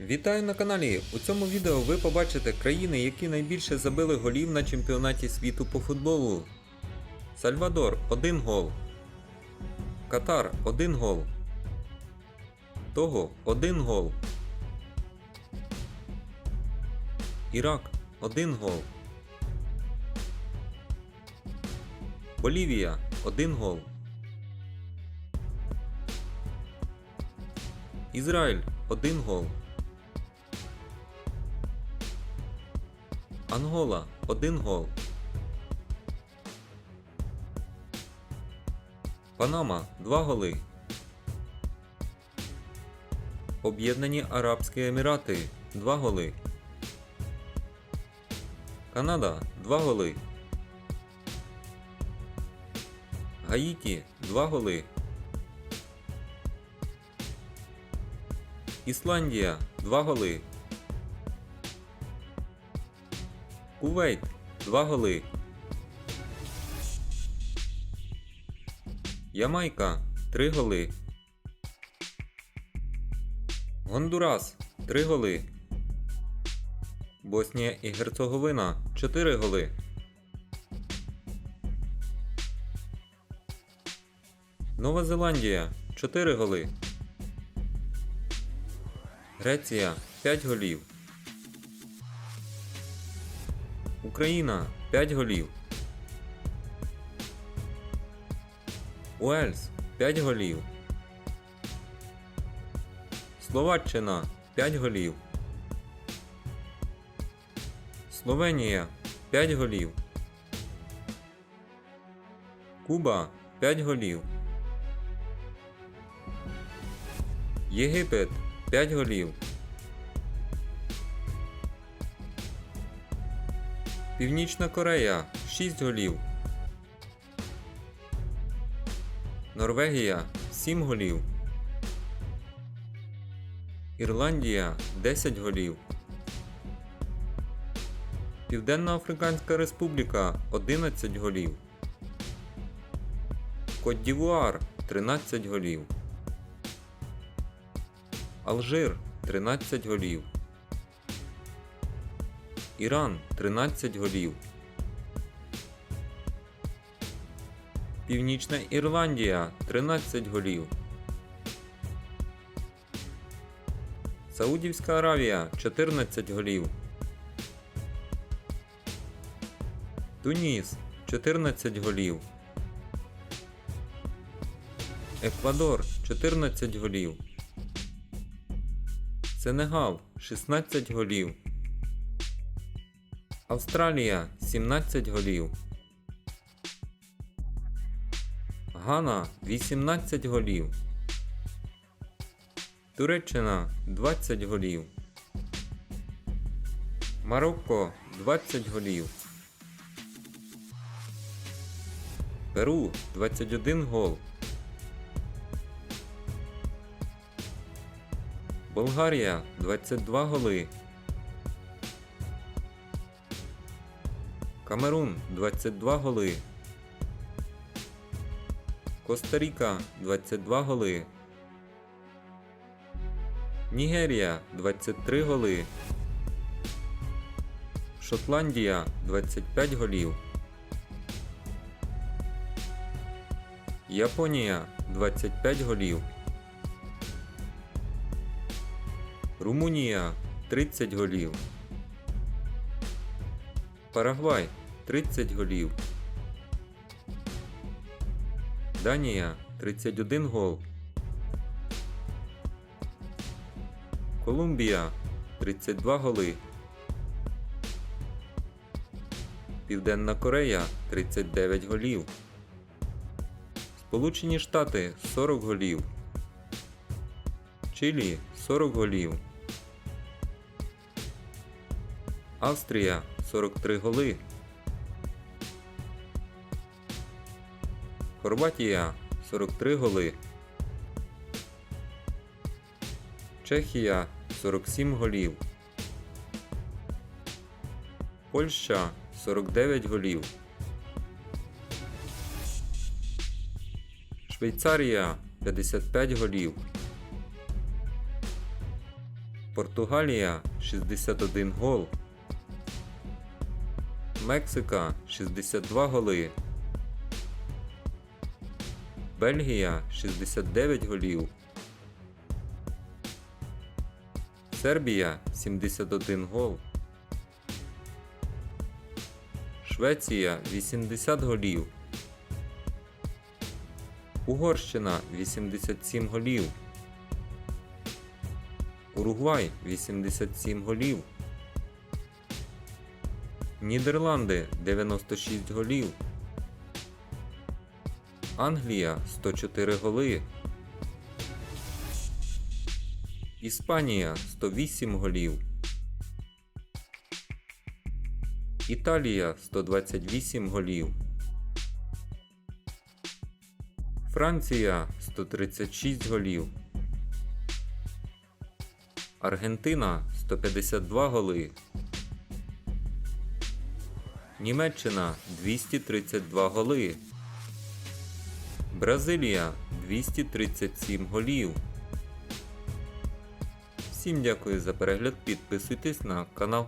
Вітаю на каналі! У цьому відео ви побачите країни, які найбільше забили голів на чемпіонаті світу по футболу. Сальвадор 1 гол. Катар 1 гол. Того 1 гол. Ірак 1 гол. Болівія 1 гол. Ізраїль 1 гол. Ангола 1 гол. Панама 2 голи. Об'єднані Арабські Емірати 2 голи. Канада 2 голи. Гаїті 2 голи. Ісландія 2 голи. Кувейт 2 голи. Ямайка 3 голи. Гондурас 3 голи. Боснія і Герцеговина 4 голи. Нова Зеландія 4 голи. Греція 5 голів. Україна 5 голів. Уельс 5 голів. Словаччина 5 голів. Словенія 5 голів. Куба 5 голів. Єгипет 5 голів. Північна Корея 6 голів. Норвегія 7 голів. Ірландія 10 голів. Південно-Африканська Республіка 11 голів. Кот-Дівуар 13 голів. Алжир 13 голів. Іран 13 голів. Північна Ірландія 13 голів. Саудівська Аравія 14 голів. Туніс 14 голів. Еквадор 14 голів. Сенегал 16 голів. Австралія 17 голів. Гана 18 голів. Туреччина 20 голів. Марокко 20 голів. Перу 21 гол. Болгарія 22 голи. Камерун 22 голи. Коста-Ріка 22 голи. Нігерія 23 голи. Шотландія 25 голів. Японія 25 голів. Румунія 30 голів. Парагвай 30 голів. Данія 31 гол. Колумбія 32 голи. Південна Корея 39 голів. Сполучені Штати 40 голів. Чилі 40 голів. Австрія 43 голи. Хорватія 43 голи. Чехія 47 голів. Польща 49 голів. Швейцарія 55 голів. Португалія 61 гол. Мексика 62 голи. Бельгія 69 голів. Сербія 71 гол. Швеція 80 голів. Угорщина 87 голів. Уругвай 87 голів. Нідерланди 96 голів. Англія 104 голи. Іспанія 108 голів. Італія 128 голів. Франція 136 голів. Аргентина 152 голи. Німеччина 232 голи. Бразилія 237 голів. Всім дякую за перегляд. Підписуйтесь на канал.